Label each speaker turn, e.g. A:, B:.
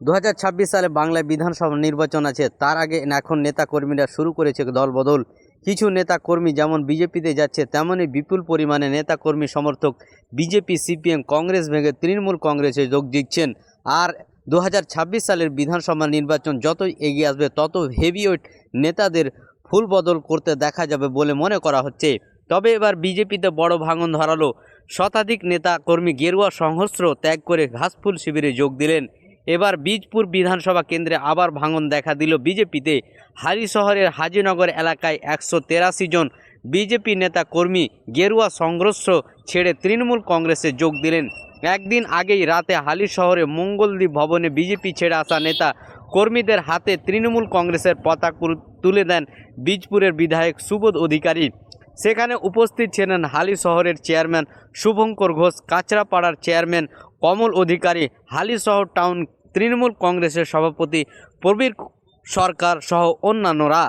A: দু হাজার ছাব্বিশ সালে বাংলায় বিধানসভা নির্বাচন আছে। তার আগে এখন নেতা কর্মীরা শুরু করেছে দলবদল। কিছু নেতা কর্মী যেমন বিজেপিতে যাচ্ছে তেমনই বিপুল পরিমাণে নেতা কর্মী সমর্থক বিজেপি, সিপিএম, কংগ্রেস ভেঙে তৃণমূল কংগ্রেসে যোগ দিচ্ছেন। আর দু হাজার ছাব্বিশ সালের বিধানসভা নির্বাচন যতই এগিয়ে আসবে, তত হেভিওয়েট নেতাদের ফুল বদল করতে দেখা যাবে বলে মনে করা হচ্ছে। তবে এবার বিজেপিতে বড় ভাঙন ধরালো শতাধিক নেতা কর্মী গেরুয়া সংহস্র ত্যাগ করে ঘাসফুল শিবিরে যোগ দিলেন। এবার বীজপুর বিধানসভা কেন্দ্রে আবার ভাঙন দেখা দিল বিজেপিতে। হারি শহরের হাজিনগর এলাকায় একশো জন বিজেপি নেতা কর্মী গেরুয়া সংঘর্ষ ছেড়ে তৃণমূল কংগ্রেসে যোগ দিলেন। একদিন আগেই রাতে হালি শহরে মঙ্গলদ্বীপ ভবনে বিজেপি ছেড়ে আসা নেতা কর্মীদের হাতে তৃণমূল কংগ্রেসের পতাকা তুলে দেন বীজপুরের বিধায়ক সুবোধ অধিকারী। সেখানে উপস্থিত ছিলেন হালি শহরের চেয়ারম্যান শুভঙ্কর ঘোষ, কাঁচরাপাড়ার chairman Kamal Adhikari Halisahar town Trinamool কংগ্রেসের সভাপতি প্রবীর সরকার সহ অন্যান্যরা।